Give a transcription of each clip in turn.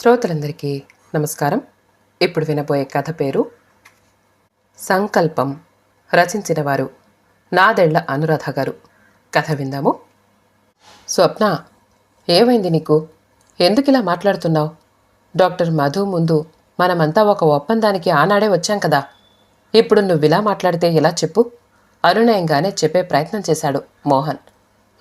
శ్రోతలందరికీ నమస్కారం. ఇప్పుడు వినబోయే కథ పేరు సంకల్పం. రచించిన వారు నాదెళ్ళ అనురాధ గారు. కథ విందాము. స్వప్న ఏమైంది నీకు? ఎందుకు ఇలా మాట్లాడుతున్నావు? డాక్టర్ మధు ముందు మనమంతా ఒక ఒప్పందానికి ఆనాడే వచ్చాం కదా. ఇప్పుడు నువ్వు ఇలా మాట్లాడితే ఎలా చెప్పు? అనునయంగానే చెప్పే ప్రయత్నం చేశాడు మోహన్.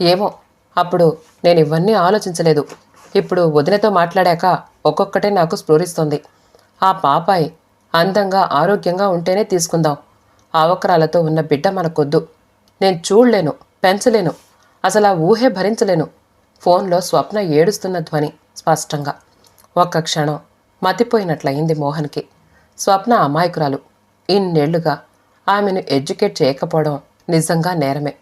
ఏమో అప్పుడు నేను ఇవన్నీ ఆలోచించలేదు. ఇప్పుడు వదినతో మాట్లాడాక ఒక్కొక్కటే నాకు స్ఫురిస్తుంది. ఆ పాపాయి అందంగా ఆరోగ్యంగా ఉంటేనే తీసుకుందాం. అవకరాలతో ఉన్న బిడ్డ మనకొద్దు. నేను చూడలేను పెంచలేను. అసలు ఆ ఊహే భరించలేను. ఫోన్లో స్వప్న ఏడుస్తున్న ధ్వని స్పష్టంగా. ఒక్క క్షణం మతిపోయినట్లయింది మోహన్కి. స్వప్న అమాయకురాలు. ఇన్నేళ్ళుగా ఆమెను ఎడ్యుకేట్ చేయకపోవడం నిజంగా నేరమే.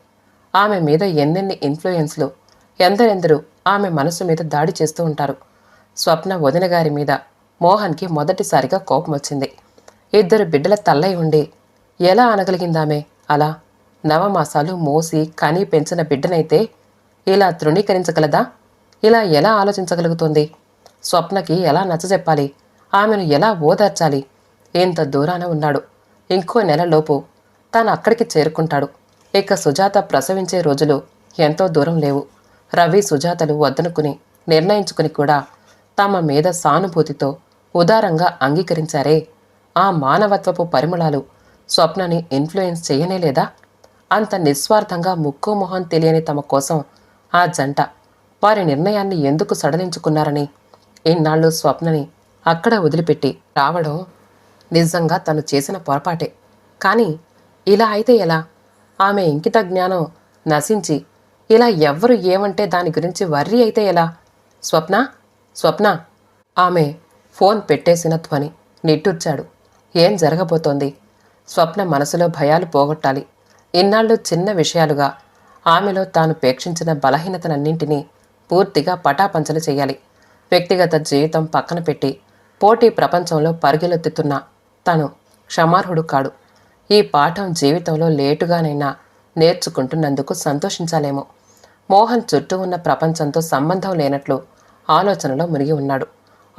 ఆమె మీద ఎన్నెన్ని ఇన్ఫ్లుయెన్స్లు ఎందరెందరూ ఆమె మనసు మీద దాడి చేస్తూ ఉంటారు. స్వప్న వదిన గారి మీద మోహన్కి మొదటిసారిగా కోపం వచ్చింది. ఇద్దరు బిడ్డల తల్లై ఉండి ఎలా అనగలిగిందామే? అలా నవమాసాలు మోసి కని పెంచిన బిడ్డనైతే ఇలా తృణీకరించగలదా? ఇలా ఎలా ఆలోచించగలుగుతుంది? స్వప్నకి ఎలా నచ్చజెప్పాలి ఆమెను ఎలా ఓదార్చాలి? ఇంత దూరాన ఉన్నాడు. ఇంకో నెలలోపు తాను అక్కడికి చేరుకుంటాడు. ఇక సుజాత ప్రసవించే రోజులు ఎంతో దూరం లేవు. రవి సుజాతలు వద్దనుకుని నిర్ణయించుకుని కూడా తమ మీద సానుభూతితో ఉదారంగా అంగీకరించారే. ఆ మానవత్వపు పరిమళాలు స్వప్నని ఇన్ఫ్లుయెన్స్ చేయనే లేదా? అంత నిస్వార్థంగా ముక్కు మొహం తెలియని తమ కోసం ఆ జంట వారి నిర్ణయాన్ని ఎందుకు సడలించుకున్నారని ఇన్నాళ్ళు స్వప్నని అక్కడ వదిలిపెట్టి రావడం నిజంగా తను చేసిన పొరపాటే. కానీ ఇలా అయితే ఎలా? ఆమె ఇంకిత జ్ఞానం నశించి ఇలా ఎవ్వరు ఏమంటే దాని గురించి వర్రీ అయితే ఎలా? స్వప్న స్వప్న ఆమె ఫోన్ పెట్టేసిన ధ్వని నిట్టూర్చాడు. ఏం జరగబోతోంది? స్వప్న మనసులో భయాలు పోగొట్టాలి. ఇన్నాళ్ళు చిన్న విషయాలుగా ఆమెలో తాను పేక్షించిన బలహీనతలన్నింటినీ పూర్తిగా పటాపంచలు చేయాలి. వ్యక్తిగత జీవితం పక్కన పెట్టి పోటీ ప్రపంచంలో పరుగులెత్తుతున్న తను క్షమార్హుడు కాడు. ఈ పాఠం జీవితంలో లేటుగానైనా నేర్చుకుంటున్నందుకు సంతోషించాలేమో. మోహన్ చుట్టూ ఉన్న ప్రపంచంతో సంబంధం లేనట్లు ఆలోచనలో మునిగి ఉన్నాడు.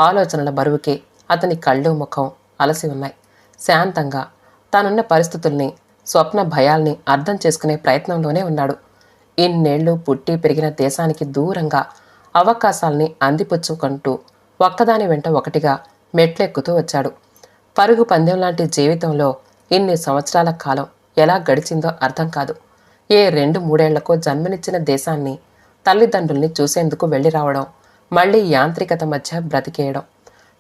ఆలోచనల బరువుకే అతని కళ్ళు ముఖం అలసి ఉన్నాయి. శాంతంగా తానున్న పరిస్థితుల్ని స్వప్న భయాల్ని అర్థం చేసుకునే ప్రయత్నంలోనే ఉన్నాడు. ఇన్నేళ్ళు పుట్టి పెరిగిన దేశానికి దూరంగా అవకాశాల్ని అందిపుచ్చుకుంటూ ఒక్కదాని వెంట ఒకటిగా మెట్లెక్కుతూ వచ్చాడు. పరుగు పందెం లాంటి జీవితంలో ఇన్ని సంవత్సరాల కాలం ఎలా గడిచిందో అర్థం కాదు. ఏ రెండు మూడేళ్ళకో జన్మనిచ్చిన దేశాన్ని తల్లిదండ్రుల్ని చూసేందుకు వెళ్ళి రావడం మళ్ళీ యాంత్రికత మధ్య బ్రతికేయడం.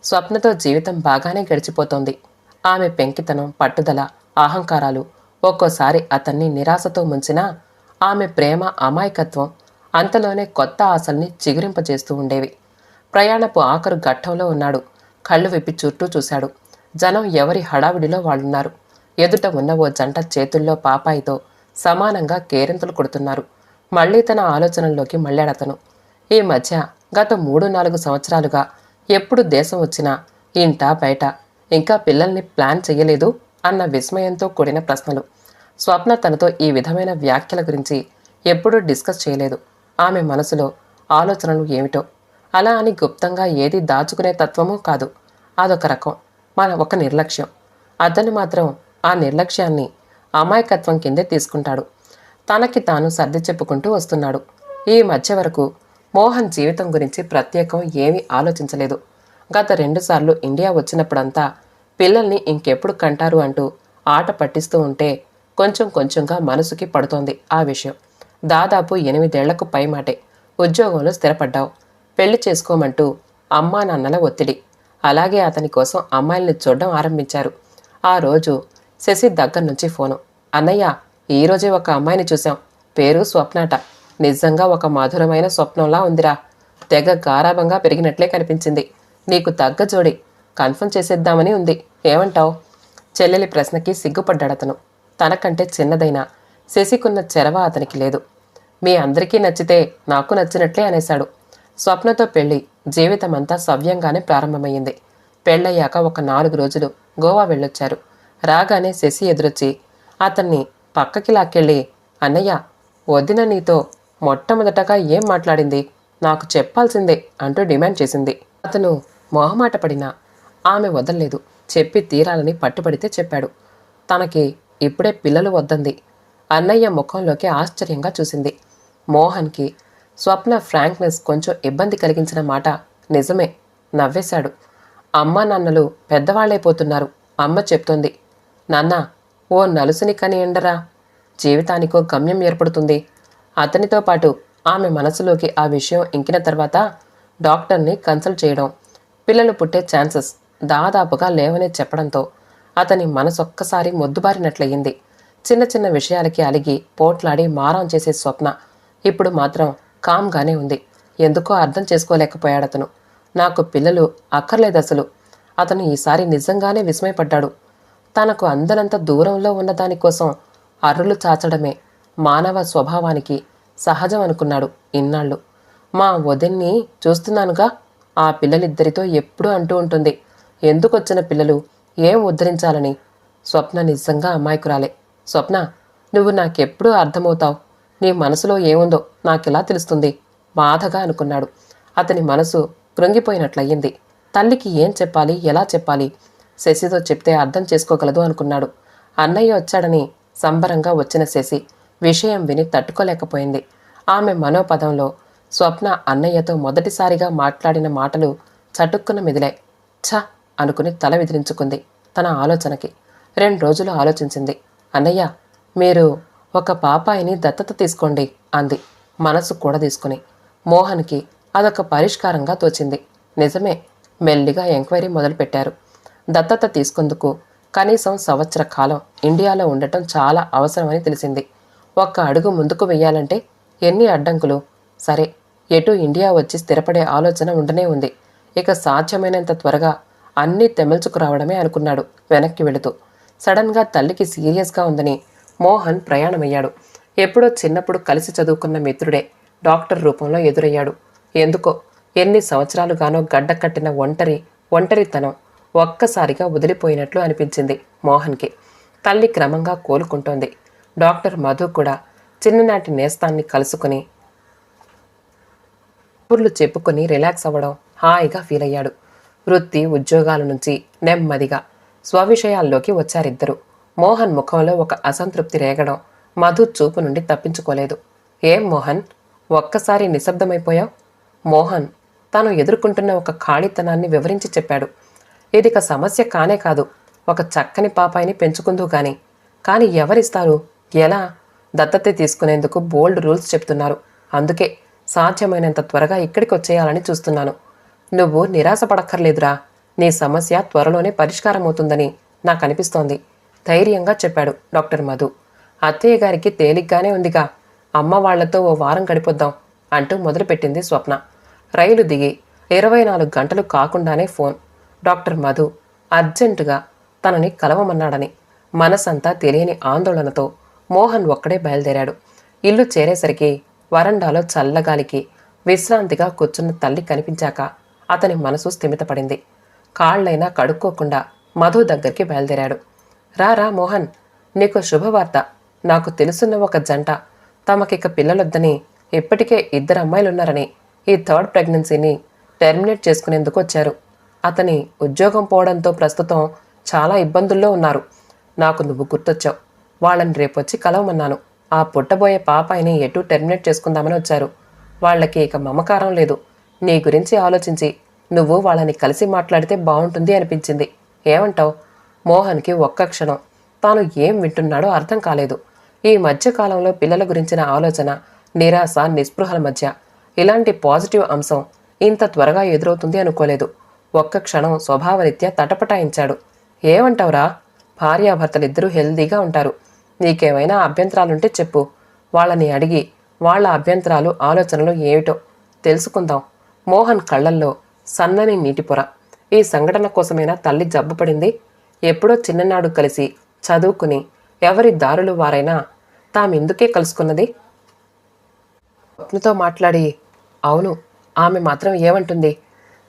స్వప్నతో జీవితం బాగానే గడిచిపోతోంది. ఆమె పెంకితనం పట్టుదల అహంకారాలు ఒక్కోసారి అతన్ని నిరాశతో ముంచినా ఆమె ప్రేమ అమాయకత్వం అంతలోనే కొత్త ఆశల్ని చిగురింపజేస్తూ ఉండేవి. ప్రయాణపు ఆఖరు ఘట్టంలో ఉన్నాడు. కళ్ళు విప్పి చుట్టూ చూశాడు. జనం ఎవరి హడావిడిలో వాళ్ళున్నారు. ఎదుట ఉన్న ఓ జంట చేతుల్లో పాపాయితో సమానంగా కేరింతలు కొడుతున్నారు. మళ్ళీ తన ఆలోచనల్లోకి మళ్ళాడతను. ఈ మధ్య గత మూడు నాలుగు సంవత్సరాలుగా ఎప్పుడు దేశం వచ్చినా ఇంట బయట ఇంకా పిల్లల్ని ప్లాన్ చేయలేదు అన్న విస్మయంతో కూడిన ప్రశ్నలు. స్వప్న తనతో ఈ విధమైన వ్యాఖ్యల గురించి ఎప్పుడూ డిస్కస్ చేయలేదు. ఆమె మనసులో ఆలోచనలు ఏమిటో? అలా అని గుప్తంగా ఏది దాచుకునే తత్వమూ కాదు. అదొక రకం మన ఒక నిర్లక్ష్యం. అతను మాత్రం ఆ నిర్లక్ష్యాన్ని అమాయకత్వం కిందే తీసుకుంటాడు. తనకి తాను సర్ది చెప్పుకుంటూ వస్తున్నాడు. ఈ మధ్య వరకు మోహన్ జీవితం గురించి ప్రత్యేకం ఏమీ ఆలోచించలేదు. గత రెండుసార్లు ఇండియా వచ్చినప్పుడంతా పిల్లల్ని ఇంకెప్పుడు కంటారు అంటూ ఆట పట్టిస్తూ ఉంటే కొంచెం కొంచెంగా మనసుకి పడుతోంది ఆ విషయం. దాదాపు ఎనిమిదేళ్ళకు పైమాటే ఉద్యోగంలో స్థిరపడ్డావు. పెళ్ళి చేసుకోమంటూ అమ్మా నాన్నల ఒత్తిడి. అలాగే అతని కోసం అమ్మాయిల్ని చూడడం ఆరంభించారు. ఆ రోజు శశి దగ్గర నుంచి ఫోను. అన్నయ్య ఈరోజే ఒక అమ్మాయిని చూశాం. పేరు స్వప్నాట. నిజంగా ఒక మధురమైన స్వప్నంలా ఉందిరా. తెగ గారాభంగా పెరిగినట్లే కనిపించింది. నీకు తగ్గ జోడి. కన్ఫర్మ్ చేసేద్దామని ఉంది. ఏమంటావు? చెల్లెలి ప్రశ్నకి సిగ్గుపడ్డాడతను తనకంటే చిన్నదైనా. శశికున్న చెరవ అతనికి లేదు. మీ అందరికీ నచ్చితే నాకు నచ్చినట్లే అనేశాడు. స్వప్నతో పెళ్ళి జీవితమంతా సవ్యంగానే ప్రారంభమైంది పెళ్ళయ్యాక ఒక నాలుగు రోజులు గోవా వెళ్ళొచ్చారు. రాగానే శశి ఎదురొచ్చి అతన్ని పక్కకి లాక్కెళ్ళి అన్నయ్య వదిన నీతో మొట్టమొదటగా ఏం మాట్లాడింది? నాకు చెప్పాల్సిందే అంటూ డిమాండ్ చేసింది. అతను మొహమాట పడినా ఆమె వదల్లేదు. చెప్పి తీరాలని పట్టుబడితే చెప్పాడు. తనకి ఇప్పుడే పిల్లలు వద్దంది. అన్నయ్య ముఖంలోకి ఆశ్చర్యంగా చూసింది. మోహన్కి స్వప్న ఫ్రాంక్నెస్ కొంచెం ఇబ్బంది కలిగించిన మాట నిజమే నవ్వేశాడు. అమ్మ నాన్నలు పెద్దవాళ్ళైపోతున్నారు అమ్మ చెప్తుంది. నాన్న ఓ నలుసుని కని ఎండరా? జీవితానికో గమ్యం ఏర్పడుతుంది. అతనితో పాటు ఆమె మనసులోకి ఆ విషయం ఇంకిన తర్వాత డాక్టర్ని కన్సల్ట్ చేయడం పిల్లలు పుట్టే ఛాన్సెస్ దాదాపుగా లేవనే చెప్పడంతో అతని మనసొక్కసారి మొద్దుబారినట్లయింది. చిన్న చిన్న విషయాలకి అలిగి పోట్లాడి మారం చేసే స్వప్న ఇప్పుడు మాత్రం కామ్గానే ఉంది. ఎందుకో అర్థం చేసుకోలేకపోయాడతను నాకు పిల్లలు అక్కర్లేదు అసలు. అతను ఈసారి నిజంగానే విస్మయపడ్డాడు. తనకు అందనంత దూరంలో ఉన్న దానికోసం అర్రులు చాచడమే మానవ స్వభావానికి సహజం అనుకున్నాడు ఇన్నాళ్ళు. మా వదిన్ని చూస్తున్నానుగా ఆ పిల్లలిద్దరితో ఎప్పుడూ అంటూ ఉంటుంది ఎందుకొచ్చిన పిల్లలు? ఏం ఉద్ధరించాలని? స్వప్న నిజంగా అమాయకురాలే. స్వప్న నువ్వు నాకెప్పుడూ అర్థమవుతావు? నీ మనసులో ఏముందో నాకెలా తెలుస్తుంది? బాధగా అనుకున్నాడు. అతని మనసు కృంగిపోయినట్లయింది. తల్లికి ఏం చెప్పాలి? ఎలా చెప్పాలి? శశితో చెప్తే అర్థం చేసుకోగలదు అనుకున్నాడు. అన్నయ్య వచ్చాడని సంబరంగా వచ్చిన శశి విషయం విని తట్టుకోలేకపోయింది. ఆమె మనోపదంలో స్వప్న అన్నయ్యతో మొదటిసారిగా మాట్లాడిన మాటలు చటుక్కున మిదిలాయి. ఛ! అనుకుని తల విదిలించుకుంది తన ఆలోచనకి. రెండు రోజులు ఆలోచించింది. అన్నయ్య మీరు ఒక పాపాయిని దత్తత తీసుకోండి అంది. మనసు కూడా తీసుకుని. మోహన్కి అదొక పరిష్కారంగా తోచింది. నిజమే మెల్లిగా ఎంక్వైరీ మొదలుపెట్టారు. దత్తత తీసుకుందుకు కనీసం సంవత్సర కాలం ఇండియాలో ఉండటం చాలా అవసరమని తెలిసింది. ఒక్క అడుగు ముందుకు వెయ్యాలంటే ఎన్ని అడ్డంకులు? సరే ఎటు ఇండియా వచ్చి స్థిరపడే ఆలోచన ఉండనే ఉంది. ఇక సాధ్యమైనంత త్వరగా అన్నీ తెమల్చుకురావడమే అనుకున్నాడు వెనక్కి వెళుతూ. సడన్గా తల్లికి సీరియస్గా ఉందని మోహన్ ప్రయాణమయ్యాడు. ఎప్పుడో చిన్నప్పుడు కలిసి చదువుకున్న మిత్రుడే డాక్టర్ రూపంలో ఎదురయ్యాడు. ఎందుకో ఎన్ని సంవత్సరాలుగానో గడ్డ కట్టిన ఒంటరి ఒంటరితనం ఒక్కసారిగా వదిలిపోయినట్లు అనిపించింది మోహన్కి. తల్లి క్రమంగా కోలుకుంటోంది. డాక్టర్ మధు కూడా చిన్ననాటి నేస్తాన్ని కలుసుకుని కబుర్లు చెప్పుకొని రిలాక్స్ అవ్వడం హాయిగా ఫీల్ అయ్యాడు. వృత్తి ఉద్యోగాల నుంచి నెమ్మదిగా స్వవిషయాల్లోకి వచ్చారిద్దరు. మోహన్ ముఖంలో ఒక అసంతృప్తి రేగడం మధు చూపు నుండి తప్పించుకోలేదు. ఏం మోహన్? ఒక్కసారి నిశ్శబ్దమైపోయావు? మోహన్ తాను ఎదుర్కొంటున్న ఒక ఖాళీతనాన్ని వివరించి చెప్పాడు. ఇదిక సమస్య కానే కాదు. ఒక చక్కని పాపాయిని పెంచుకుందు గాని కానీ ఎవరిస్తారు? ఎలా దత్తత తీసుకునేందుకు బోల్డ్ రూల్స్ చెప్తున్నారు. అందుకే సాధ్యమైనంత త్వరగా ఇక్కడికి వచ్చేయాలని చూస్తున్నాను. నువ్వు నిరాశపడక్కర్లేదురా. నీ సమస్య త్వరలోనే పరిష్కారం అవుతుందని నాకు అనిపిస్తోంది. ధైర్యంగా చెప్పాడు డాక్టర్ మధు. అత్తయ్య గారికి తేలిగ్గానే ఉందిగా. అమ్మ వాళ్ళతో ఓ వారం గడిపొద్దాం అంటూ మొదలుపెట్టింది స్వప్న. రైలు దిగి ఇరవై నాలుగు గంటలు కాకుండానే ఫోన్. డాక్టర్ మధు అర్జెంటుగా తనని కలవమన్నాడని మనసంతా తెలియని ఆందోళనతో మోహన్ ఒక్కడే బయలుదేరాడు. ఇల్లు చేరేసరికి వరండాలో చల్లగాలికి విశ్రాంతిగా కూర్చున్న తల్లి కనిపించాక అతని మనసు స్థిమితపడింది. కాళ్ళైనా కడుక్కోకుండా మధు దగ్గరికి బయలుదేరాడు. రా రా మోహన్ నీకు శుభవార్త. నాకు తెలుసున్న ఒక జంట. తమకిక పిల్లలొద్దని ఇప్పటికే ఇద్దరు అమ్మాయిలున్నారని ఈ థర్డ్ ప్రెగ్నెన్సీని టెర్మినేట్ చేసుకునేందుకు వచ్చారు. అతని ఉద్యోగం పోవడంతో ప్రస్తుతం చాలా ఇబ్బందుల్లో ఉన్నారు. నాకు నువ్వు గుర్తొచ్చావు. వాళ్ళని రేపొచ్చి కలవమన్నాను. ఆ పుట్టబోయే పాపాయిని ఎటు టెర్మినేట్ చేసుకుందామని వచ్చారు. వాళ్ళకి ఇక మమకారం లేదు. నీ గురించి ఆలోచించి నువ్వు వాళ్ళని కలిసి మాట్లాడితే బాగుంటుంది అనిపించింది. ఏమంటావు? మోహన్కి ఒక్క క్షణం. తాను ఏం వింటున్నాడో అర్థం కాలేదు. ఈ మధ్యకాలంలో పిల్లల గురించిన ఆలోచన నిరాశ నిస్పృహల మధ్య. ఇలాంటి పాజిటివ్ అంశం ఇంత త్వరగా ఎదురవుతుంది అనుకోలేదు. ఒక్క క్షణం స్వభావరీత్యా తటపటాయించాడు. ఏమంటావురా? భార్యాభర్తలిద్దరూ హెల్దీగా ఉంటారు. నీకేమైనా అభ్యంతరాలుంటే చెప్పు. వాళ్ళని అడిగి వాళ్ళ అభ్యంతరాలు ఆలోచనలు ఏమిటో తెలుసుకుందాం. మోహన్ కళ్ళల్లో సన్నని నీటిపొర. ఈ సంఘటన కోసమైనా తల్లి జబ్బుపడింది? ఎప్పుడో చిన్ననాడు కలిసి చదువుకుని ఎవరి దారులు వారైనా తామెందుకే కలుసుకున్నది? స్వప్నతో మాట్లాడి అవును ఆమె మాత్రం ఏమంటుంది?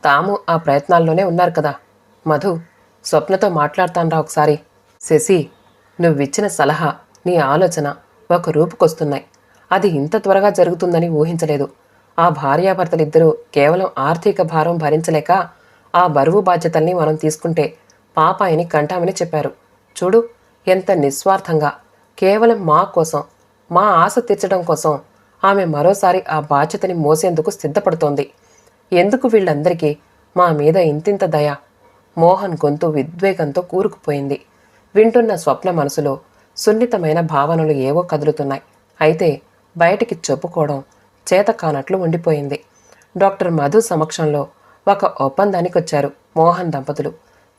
తాము ఆ ప్రయత్నాల్లోనే ఉన్నారు కదా. మధు స్వప్నతో మాట్లాడతాన్రా ఒకసారి. శశి నువ్విచ్చిన సలహా నీ ఆలోచన ఒక రూపుకొస్తున్నాయి. అది ఇంత త్వరగా జరుగుతుందని ఊహించలేదు. ఆ భార్యాభర్తలిద్దరూ కేవలం ఆర్థిక భారం భరించలేక ఆ బరువు బాధ్యతల్ని మనం తీసుకుంటే పాపాయిని కంటామని చెప్పారు. చూడు ఎంత నిస్వార్థంగా. కేవలం మా కోసం మా ఆశ తీర్చడం కోసం ఆమె మరోసారి ఆ బాధ్యతని మోసేందుకు సిద్ధపడుతోంది. ఎందుకు వీళ్ళందరికీ మా మీద ఇంతింత దయ? మోహన్ గొంతు విద్వేగంతో కూరుకుపోయింది. వింటున్న స్వప్న మనసులో సున్నితమైన భావనలు ఏవో కదులుతున్నాయి. అయితే బయటికి చెప్పుకోవడం చేత కానట్లు ఉండిపోయింది. డాక్టర్ మధు సమక్షంలో ఒక ఒప్పందానికి వచ్చారు మోహన్ దంపతులు.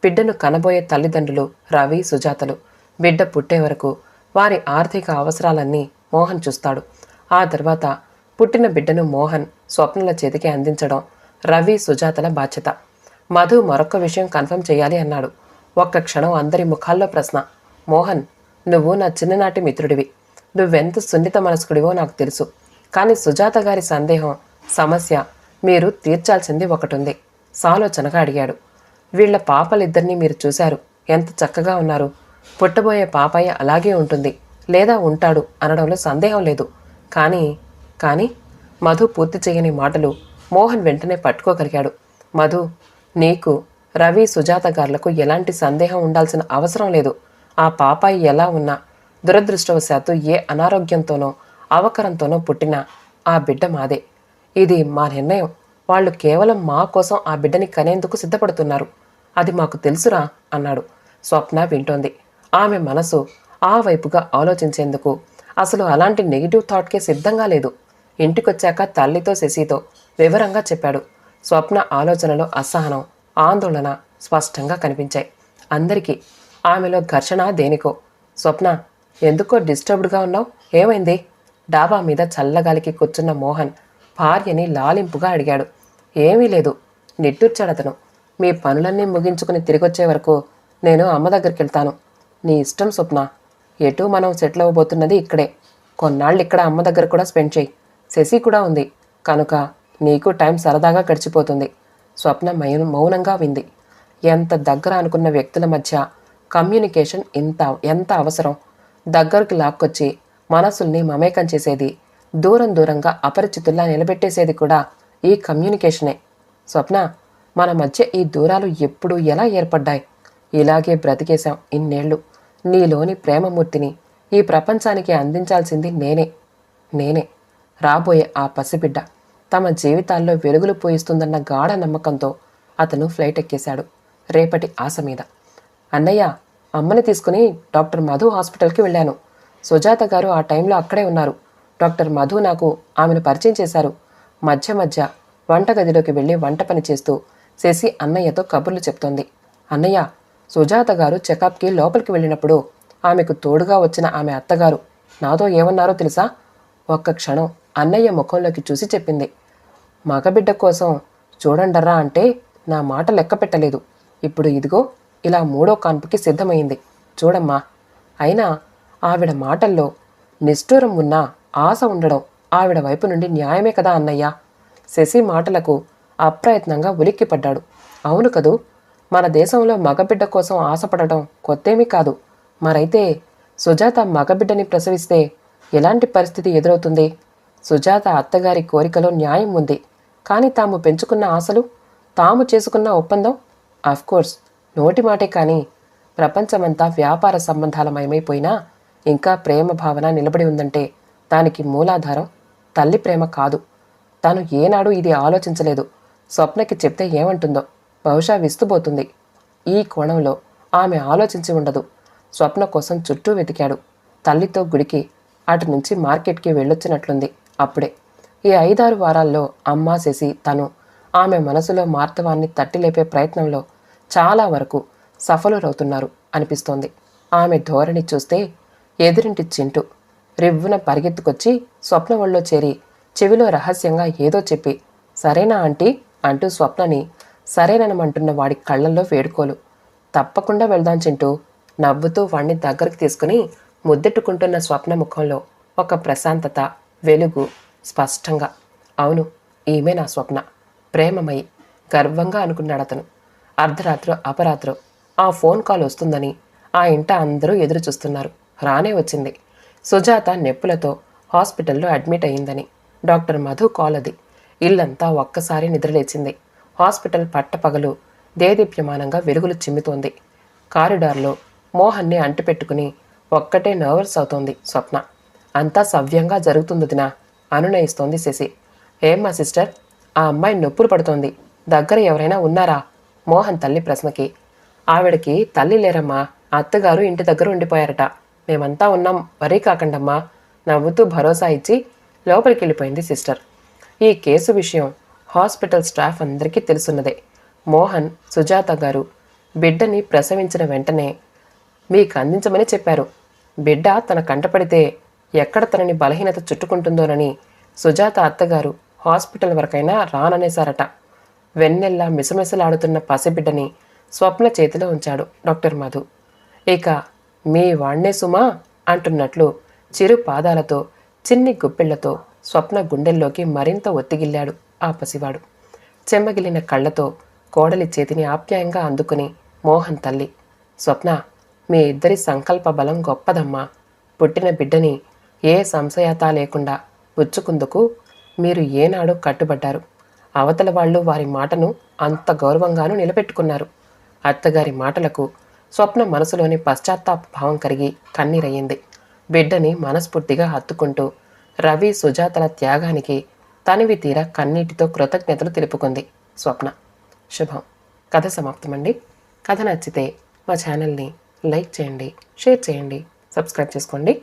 బిడ్డను కనబోయే తల్లిదండ్రులు రవి సుజాతలు. బిడ్డ పుట్టే వరకు వారి ఆర్థిక అవసరాలన్నీ మోహన్ చూస్తాడు. ఆ తర్వాత పుట్టిన బిడ్డను మోహన్ స్వప్నల చేతికి అందించడం రవి సుజాతల బాధ్యత. మధు మరొక విషయం కన్ఫర్మ్ చేయాలి అన్నాడు. ఒక్క క్షణం అందరి ముఖాల్లో ప్రశ్న మోహన్ నువ్వు నా చిన్ననాటి మిత్రుడివి. నువ్వెంత సున్నిత మనస్కుడివో నాకు తెలుసు. కానీ సుజాత గారి సందేహం సమస్య మీరు తీర్చాల్సింది ఒకటుంది సాలోచనగా అడిగాడు. వీళ్ళ పాపలిద్దరినీ మీరు చూశారు. ఎంత చక్కగా ఉన్నారు. పుట్టబోయే పాపయ్య అలాగే ఉంటుంది. లేదా ఉంటాడు అనడంలో సందేహం లేదు. కానీ కానీ మధు పూర్తి చేయని మాటలు మోహన్ వెంటనే పట్టుకోగలిగాడు. మధు నీకు రవి సుజాత గారులకు ఎలాంటి సందేహం ఉండాల్సిన అవసరం లేదు. ఆ పాపాయి ఎలా ఉన్నా దురదృష్టవశాత్తు ఏ అనారోగ్యంతోనో అవకరంతోనో పుట్టిన ఆ బిడ్డ మాదే. ఇది మా నిర్ణయం. వాళ్ళు కేవలం మా కోసం ఆ బిడ్డని కనేందుకు సిద్ధపడుతున్నారు. అది మాకు తెలుసురా అన్నాడు. స్వప్న వింటోంది. ఆమె మనసు ఆ వైపుగా ఆలోచించేందుకు అసలు అలాంటి నెగిటివ్ థాట్కే సిద్ధంగా లేదు. ఇంటికొచ్చాక తల్లితో శశితో వివరంగా చెప్పాడు. స్వప్న ఆలోచనలో అసహనం. ఆందోళన స్పష్టంగా కనిపించాయి. అందరికీ ఆమెలో ఘర్షణ దేనికో. స్వప్న ఎందుకో డిస్టర్బ్డ్గా ఉన్నావు? ఏమైంది? డాబా మీద చల్లగాలికి కూర్చున్న మోహన్ భార్యని లాలింపుగా అడిగాడు. ఏమీ లేదు నిట్టూర్చాడతను మీ పనులన్నీ ముగించుకుని తిరిగొచ్చే వరకు నేను అమ్మ దగ్గరికి వెళ్తాను నీ ఇష్టం స్వప్న. ఎటు మనం సెటిల్ అవ్వబోతున్నది ఇక్కడే. కొన్నాళ్ళు ఇక్కడ అమ్మ దగ్గర కూడా స్పెండ్ చేయి. శశి కూడా ఉంది. కనుక నీకు టైం సరదాగా గడిచిపోతుంది. స్వప్న మౌన మౌనంగా వింది. ఎంత దగ్గర అనుకున్న వ్యక్తుల మధ్య కమ్యూనికేషన్ ఇంత ఎంత అవసరం? దగ్గరకు లాక్కొచ్చి మనసుల్ని మమేకం చేసేది దూరం దూరంగా అపరిచితుల్లా నిలబెట్టేసేది కూడా ఈ కమ్యూనికేషనే. స్వప్న మన మధ్య ఈ దూరాలు ఎప్పుడు ఎలా ఏర్పడ్డాయి? ఇలాగే బ్రతికేశాం ఇన్నేళ్ళు. నీలోని ప్రేమమూర్తిని ఈ ప్రపంచానికి అందించాల్సింది నేనే. నేనే. రాబోయే ఆ పసిబిడ్డ. తమ జీవితాల్లో వెలుగులు పోయిస్తుందన్న గాఢ నమ్మకంతో అతను ఫ్లైట్ ఎక్కేశాడు. రేపటి ఆశ మీద. అన్నయ్య అమ్మని తీసుకుని డాక్టర్ మధు హాస్పిటల్కి వెళ్ళాను. సుజాత గారు ఆ టైంలో అక్కడే ఉన్నారు. డాక్టర్ మధు నాకు ఆమెను పరిచయం చేశారు. మధ్య మధ్య వంటగదిలోకి వెళ్ళి వంట పని చేస్తూ శశి అన్నయ్యతో కబుర్లు చెప్తోంది. అన్నయ్య సుజాత గారు చెకప్కి లోపలికి వెళ్ళినప్పుడు ఆమెకు తోడుగా వచ్చిన ఆమె అత్తగారు. నాతో ఏమన్నారో తెలుసా? ఒక్క క్షణం అన్నయ్య ముఖంలోకి చూసి చెప్పింది. మగబిడ్డ కోసం చూడండర్రా అంటే నా మాట లెక్క పెట్టలేదు. ఇప్పుడు ఇదిగో ఇలా మూడో కాన్పుకి సిద్ధమైంది. చూడమ్మా. అయినా ఆవిడ మాటల్లో నిష్ఠూరం ఉన్నా ఆశ ఉండడం ఆవిడ వైపు నుండి న్యాయమే కదా అన్నయ్య? శశి మాటలకు అప్రయత్నంగా ఉలిక్కిపడ్డాడు. అవును కదూ మన దేశంలో మగబిడ్డ కోసం ఆశపడటం కొత్తేమీ కాదు. మరైతే సుజాత మగబిడ్డని ప్రసవిస్తే ఎలాంటి పరిస్థితి ఎదురవుతుంది? సుజాత అత్తగారి కోరికలో న్యాయం ఉంది. కానీ తాము పెంచుకున్న ఆశలు తాము చేసుకున్న ఒప్పందం కోర్స్ నోటి మాటే కానీ ప్రపంచమంతా వ్యాపార సంబంధాలమయమైపోయినా ఇంకా ప్రేమ భావన నిలబడి ఉందంటే దానికి మూలాధారం తల్లి ప్రేమ కాదు. తాను ఏనాడు ఇది ఆలోచించలేదు. స్వప్నకి చెప్తే ఏమంటుందో బహుశా విస్తుపోతుంది ఈ కోణంలో ఆమె ఆలోచించి ఉండదు. స్వప్న కోసం చుట్టూ వెతికాడు. తల్లితో గుడికి అటు నుంచి మార్కెట్కి వెళ్ళొచ్చినట్లుంది అప్పుడే. ఈ ఐదారు వారాల్లో అమ్మ శశి తను ఆమె మనసులో మార్తవాన్ని తట్టిలేపే ప్రయత్నంలో చాలా వరకు సఫలురవుతున్నారు అనిపిస్తోంది. ఆమె ధోరణి చూస్తే ఎదురింటి చింటూ రివ్వున పరిగెత్తుకొచ్చి స్వప్న చేరి చెవిలో రహస్యంగా ఏదో చెప్పి సరేనా ఆంటీ? అంటూ స్వప్నని సరేననమంటున్న వాడి కళ్ళల్లో వేడుకోలు. తప్పకుండా వెళ్దాం చింటూ నవ్వుతూ వాణ్ణి దగ్గరికి తీసుకుని ముద్దెట్టుకుంటున్న స్వప్న ముఖంలో ఒక ప్రశాంతత వెలుగు స్పష్టంగా. అవును ఈమె నా స్వప్న. ప్రేమమయి గర్వంగా అనుకున్నాడు అతను. అర్ధరాత్రో అపరాత్రో ఆ ఫోన్ కాల్ వస్తుందని ఆ ఇంట అందరూ ఎదురు చూస్తున్నారు. రానే వచ్చింది. సుజాత నెప్పులతో హాస్పిటల్లో అడ్మిట్ అయిందని డాక్టర్ మధు కాల్ అది. ఇల్లంతా ఒక్కసారి నిద్రలేచింది. హాస్పిటల్ పట్టపగలు దేదీప్యమానంగా వెలుగులు చిమ్ముతోంది. కారిడార్లో మోహన్ని అంటిపెట్టుకుని ఒక్కటే నర్వస్ అవుతోంది స్వప్న. అంతా సవ్యంగా జరుగుతుందినా అనునయిస్తోంది శశి. ఏమ్మా సిస్టర్? ఆ అమ్మాయి నొప్పులు పడుతోంది. దగ్గర ఎవరైనా ఉన్నారా? మోహన్ తల్లి ప్రశ్నకి. ఆవిడకి తల్లి లేరమ్మా. అత్తగారు ఇంటి దగ్గర ఉండిపోయారట. మేమంతా ఉన్నాం. వరీ కాకండమ్మా. నవ్వుతూ భరోసా ఇచ్చి లోపలికి వెళ్ళిపోయింది సిస్టర్. ఈ కేసు విషయం హాస్పిటల్ స్టాఫ్ అందరికీ తెలుసున్నదే. మోహన్ సుజాత గారు బిడ్డని ప్రసవించిన వెంటనే మీకు అందించమని చెప్పారు. బిడ్డ తన కంటపడితే ఎక్కడ తనని బలహీనత చుట్టుకుంటుందోనని సుజాత అత్తగారు హాస్పిటల్ వరకైనా రాననేశారట. వెన్నెల్లా మిసమిసలాడుతున్న పసిబిడ్డని స్వప్న చేతిలో ఉంచాడు డాక్టర్ మధు. ఇక మీ వాణ్ణే సుమా అంటున్నట్లు చిరు పాదాలతో చిన్ని గుప్పిళ్ళతో స్వప్న గుండెల్లోకి మరింత ఒత్తిగిల్లాడు ఆ పసివాడు. చెమ్మగిలిన కళ్ళతో కోడలి చేతిని ఆప్యాయంగా అందుకుని మోహన్ తల్లి స్వప్న మీ ఇద్దరి సంకల్ప బలం గొప్పదమ్మా. పుట్టిన బిడ్డని ఏ సంశయత లేకుండా పుచ్చుకుందుకు మీరు ఏనాడో కట్టుబడ్డారు. అవతల వాళ్ళు వారి మాటను అంత గౌరవంగానూ నిలబెట్టుకున్నారు. అత్తగారి మాటలకు స్వప్న మనసులోని పశ్చాత్తాప భావం కరిగి కన్నీరయ్యింది. బిడ్డని మనస్ఫూర్తిగా హత్తుకుంటూ రవి సుజాతల త్యాగానికి తనివి తీర కన్నీటితో కృతజ్ఞతలు తెలుపుకుంది స్వప్న. శుభం. కథ సమాప్తమండి. కథ నచ్చితే మా ఛానల్ని లైక్ చేయండి షేర్ చేయండి సబ్స్క్రైబ్ చేసుకోండి.